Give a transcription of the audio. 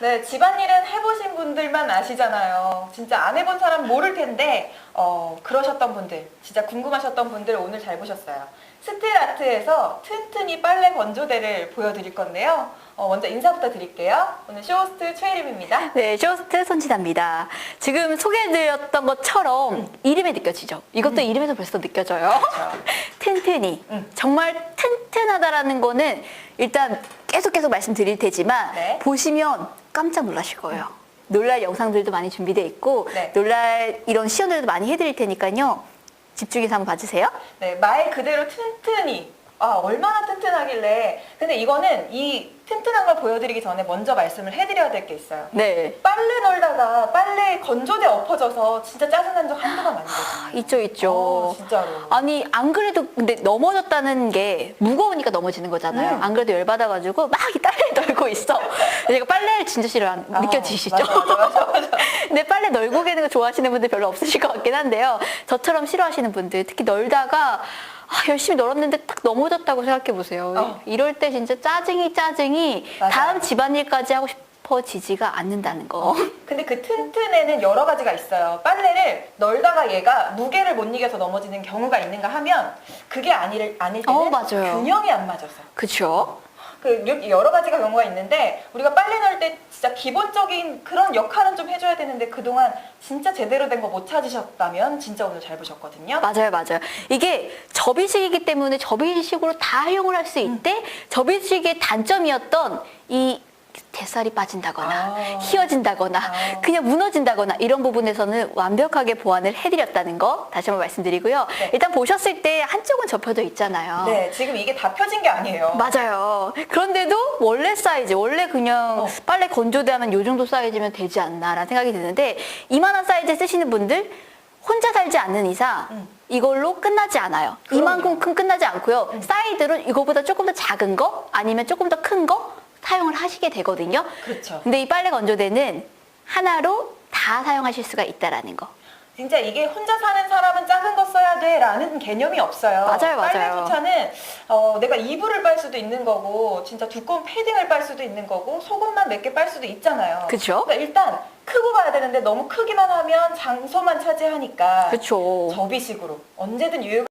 네, 집안일은 해보신 분들만 아시잖아요. 진짜 안 해본 사람 모를 텐데, 어, 그러셨던 분들, 진짜 궁금하셨던 분들 오늘 잘 보셨어요. 스틸아트에서 튼튼이 빨래 건조대를 보여드릴 건데요. 어, 먼저 인사부터 드릴게요. 오늘 쇼호스트 최혜림입니다. 네, 쇼스트 손지다입니다. 지금 소개해드렸던 것처럼 이름에 느껴지죠? 이것도 이름에서 벌써 느껴져요. 그렇죠. 튼튼히. 음. 정말 튼튼하다라는 거는 일단 계속 계속 말씀드릴 테지만 네. 보시면 깜짝 놀라실 거예요. 놀랄 영상들도 많이 준비되어 있고 네. 놀랄 이런 시연들도 많이 해드릴 테니까요. 집중해서 한번 봐주세요. 네, 말 그대로 튼튼히. 아, 얼마나 튼튼하길래. 근데 이거는 이 튼튼한 걸 보여드리기 전에 먼저 말씀을 해드려야 될 게 있어요. 네. 빨래 널다가 빨래 건조대 엎어져서 진짜 짜증난 적 한두 번 아니거든요. 있죠, 있죠. 어, 진짜로. 아니 안 그래도 근데 넘어졌다는 게 무거우니까 넘어지는 거잖아요. 음. 안 그래도 열받아가지고 막이 빨래 널고 있어. 제가 빨래를 진짜 싫어하는 아, 느껴지시죠? 맞아, 맞아, 맞아, 맞아. 근데 빨래 널고 계는 거 좋아하시는 분들 별로 없으실 것 같긴 한데요. 저처럼 싫어하시는 분들 특히 널다가 아, 열심히 널었는데 딱 넘어졌다고 생각해 보세요. 어. 이럴 때 진짜 짜증이 짜증이 맞아요. 다음 집안일까지 하고 싶어지지가 않는다는 거. 근데 그 튼튼에는 여러 가지가 있어요. 빨래를 널다가 얘가 무게를 못 이겨서 넘어지는 경우가 있는가 하면 그게 아닐, 아닐 때는 어, 맞아요. 균형이 안 맞아서. 그쵸? 그 여러 가지가 경우가 있는데 우리가 빨래 널때 진짜 기본적인 그런 역할은 좀 해줘야 되는데 그동안 진짜 제대로 된 거 못 찾으셨다면 진짜 오늘 잘 보셨거든요. 맞아요, 맞아요. 이게 접이식이기 때문에 접이식으로 다 활용을 할 수 있대. 접이식의 단점이었던 이 대살이 빠진다거나 아. 휘어진다거나 아. 그냥 무너진다거나 이런 부분에서는 완벽하게 보완을 해드렸다는 거 다시 한번 말씀드리고요. 네. 일단 보셨을 때 한쪽은 접혀져 있잖아요. 네, 지금 이게 다 펴진 게 아니에요. 맞아요. 그런데도 원래 사이즈, 원래 그냥 어. 빨래 건조대 하면 요 정도 사이즈면 되지 않나라는 생각이 드는데 이만한 사이즈 쓰시는 분들 혼자 살지 않는 이상 음. 이걸로 끝나지 않아요. 그럼요. 이만큼 큰 끝나지 않고요. 음. 사이드는 이거보다 조금 더 작은 거 아니면 조금 더 큰 거 사용을 하시게 되거든요. 그렇죠. 근데 이 빨래 건조대는 하나로 다 사용하실 수가 있다라는 거. 진짜 이게 혼자 사는 사람은 작은 거 써야 돼라는 개념이 없어요. 맞아요, 빨래 맞아요. 포차는 어, 내가 이불을 빨 수도 있는 거고 진짜 두꺼운 패딩을 빨 수도 있는 거고 속옷만 몇 개 빨 수도 있잖아요. 그쵸? 그러니까 일단 크고 봐야 되는데 너무 크기만 하면 장소만 차지하니까 그렇죠. 접이식으로 언제든 유효